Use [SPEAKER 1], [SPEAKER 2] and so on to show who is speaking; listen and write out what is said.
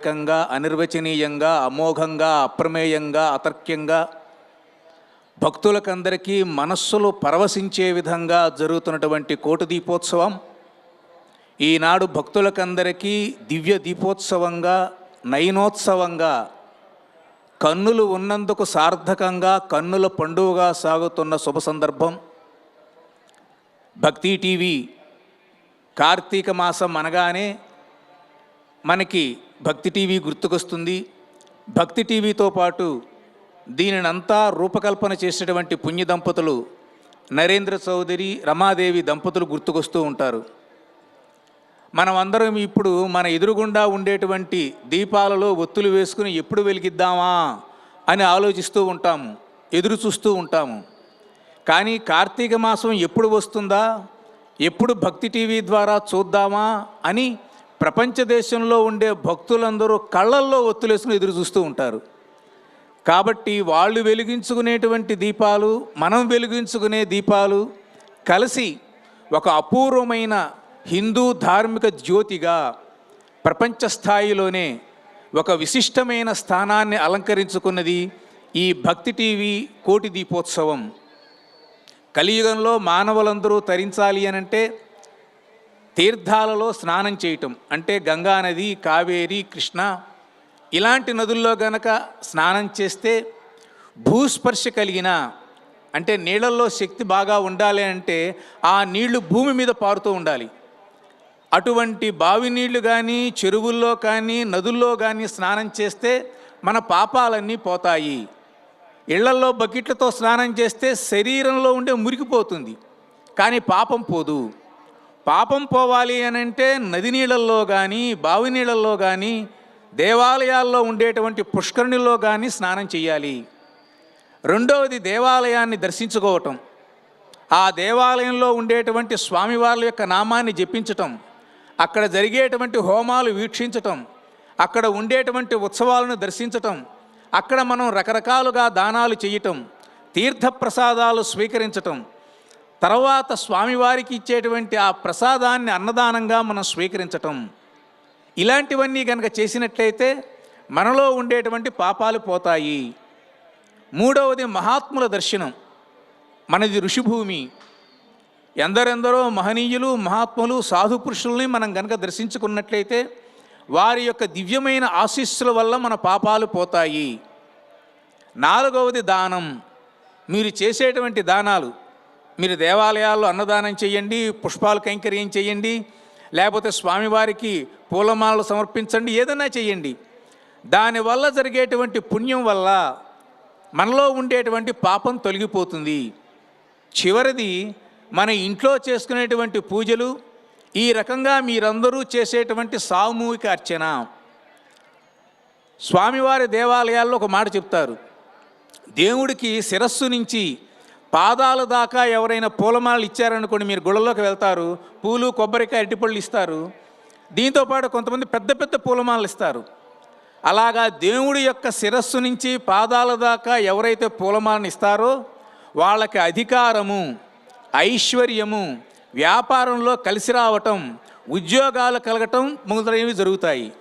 [SPEAKER 1] ఏకంగా అనిర్వచనీయంగా అమోఘంగా అప్రమేయంగా అతర్క్యంగా భక్తులకందరికీ మనస్సులు పరవశించే విధంగా జరుగుతున్నటువంటి కోటి దీపోత్సవం. ఈనాడు భక్తులకందరికీ దివ్య దీపోత్సవంగా నయనోత్సవంగా కన్నులు ఉన్నందుకు సార్థకంగా కన్నుల పండుగగా సాగుతున్న శుభ సందర్భం. భక్తి టీవీ కార్తీక మాసం అనగానే మనకి భక్తి టీవీ గుర్తుకొస్తుంది. భక్తి టీవీతో పాటు దీనినంతా రూపకల్పన చేసినటువంటి పుణ్య దంపతులు నరేంద్ర చౌదరి రమాదేవి దంపతులు గుర్తుకొస్తూ ఉంటారు. మనం అందరం ఇప్పుడు మన ఎదురుగుండా ఉండేటువంటి దీపాలలో ఒత్తులు వేసుకుని ఎప్పుడు వెలిగిద్దామా అని ఆలోచిస్తూ ఉంటాము ఎదురు చూస్తూ ఉంటాము. కానీ కార్తీక మాసం ఎప్పుడు వస్తుందా? ఎప్పుడు భక్తి టీవీ ద్వారా చూద్దామా అని ప్రపంచ దేశంలో ఉండే భక్తులందరూ కళ్ళల్లో ఒత్తులేసుకుని ఎదురు చూస్తూ ఉంటారు. కాబట్టి వాళ్ళు వెలిగించుకునేటువంటి దీపాలు మనం వెలిగించుకునే దీపాలు కలిసి ఒక అపూర్వమైన హిందూ ధార్మిక జ్యోతిగా ప్రపంచ స్థాయిలోనే ఒక విశిష్టమైన స్థానాన్ని అలంకరించుకున్నది ఈ భక్తి టీవీ కోటి దీపోత్సవం. కలియుగంలో మానవులందరూ తరించాలి అనంటే తీర్థాలలో స్నానం చేయటం అంటే గంగానది కావేరి కృష్ణ ఇలాంటి నదుల్లో గనక స్నానం చేస్తే భూస్పర్శ కలిగిన అంటే నీళ్ళల్లో శక్తి బాగా ఉండాలి అంటే ఆ నీళ్ళు భూమి మీద పారుతూ ఉండాలి. అటువంటి బావి నీళ్ళు కానీ చెరువుల్లో కానీ నదుల్లో కానీ స్నానం చేస్తే మన పాపాలన్నీ పోతాయి. ఇళ్ళల్లో బకెట్లతో స్నానం చేస్తే శరీరంలో ఉండే మురికిపోతుంది. కానీ పాపం పోదు. పాపం పోవాలి అని అంటే నది నీళ్ళల్లో కానీ బావి నీళ్ళల్లో కానీ దేవాలయాల్లో ఉండేటువంటి పుష్కరిణిలో కానీ స్నానం చేయాలి రెండవది దేవాలయాన్ని దర్శించుకోవటం. ఆ దేవాలయంలో ఉండేటువంటి స్వామివార్ల యొక్క నామాన్ని జపించటం. అక్కడ జరిగేటువంటి హోమాలు వీక్షించటం. అక్కడ ఉండేటువంటి ఉత్సవాలను దర్శించటం. అక్కడ మనం రకరకాలుగా దానాలు చేయటం తీర్థప్రసాదాలు స్వీకరించటం. తర్వాత స్వామివారికి ఇచ్చేటువంటి ఆ ప్రసాదాన్ని అన్నదానంగా మనం స్వీకరించటం. ఇలాంటివన్నీ కనుక చేసినట్లయితే మనలో ఉండేటువంటి పాపాలు పోతాయి. మూడవది మహాత్ముల దర్శనం. మనది ఋషిభూమి. ఎందరెందరో మహనీయులు మహాత్ములు సాధు పురుషుల్ని మనం కనుక దర్శించుకున్నట్లయితే వారి యొక్క దివ్యమైన ఆశీస్సుల వల్ల మన పాపాలు పోతాయి. నాలుగవది దానం. మీరు చేసేటువంటి దానాలు. మీరు దేవాలయాల్లో అన్నదానం చేయండి పుష్పాలు కైంకర్యం చేయండి లేకపోతే స్వామివారికి పూలమాలలు సమర్పించండి ఏదైనా చేయండి. దానివల్ల జరిగేటువంటి పుణ్యం వల్ల మనలో ఉండేటువంటి పాపం తొలగిపోతుంది. చివరిది మన ఇంట్లో చేసుకునేటువంటి పూజలు ఈ రకంగా మీరందరూ చేసేటువంటి సామూహిక అర్చన. స్వామివారి దేవాలయాల్లో ఒక మాట చెప్తారు. దేవుడికి శిరస్సు నుంచి పాదాల దాకా ఎవరైనా పూలమాలలు ఇచ్చారనుకోండి మీరు గుళ్ళలోకి వెళ్తారు పూలు కొబ్బరికాయ అరటిపళ్ళు ఇస్తారు. దీంతోపాటు కొంతమంది పెద్ద పెద్ద పూలమాలలు ఇస్తారు. అలాగా దేవుడి యొక్క శిరస్సు నుంచి పాదాల దాకా ఎవరైతే పూలమాలను ఇస్తారో వాళ్ళకి అధికారము ఐశ్వర్యము వ్యాపారంలో కలిసి రావటం ఉద్యోగాలు కలగటం మొదలైనవి జరుగుతాయి.